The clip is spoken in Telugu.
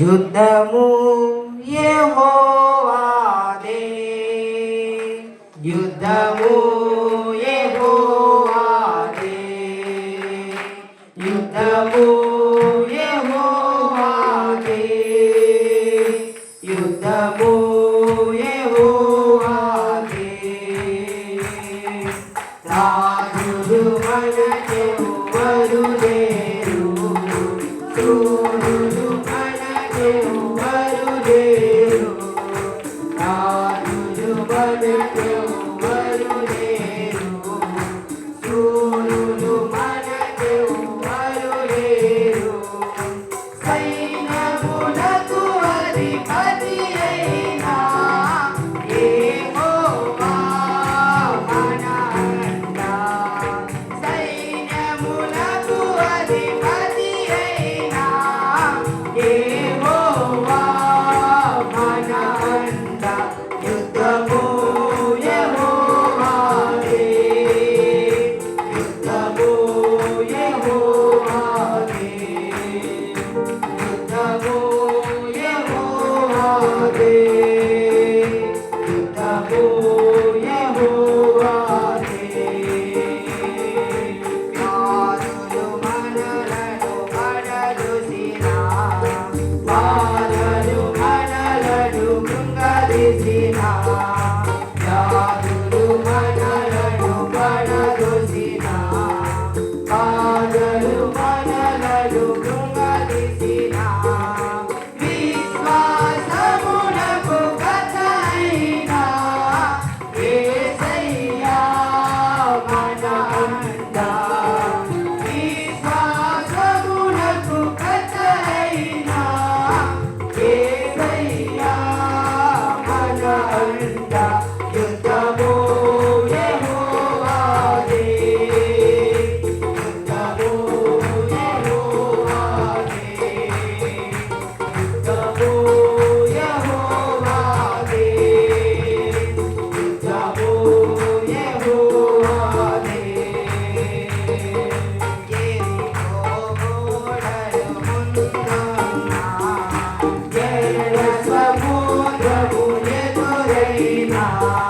యుద్ధము యెహోవాదే యుద్ధము యెహోవాదే యుద్ధము యెహోవాదే యుద్ధము యెహోవాదే you 啊。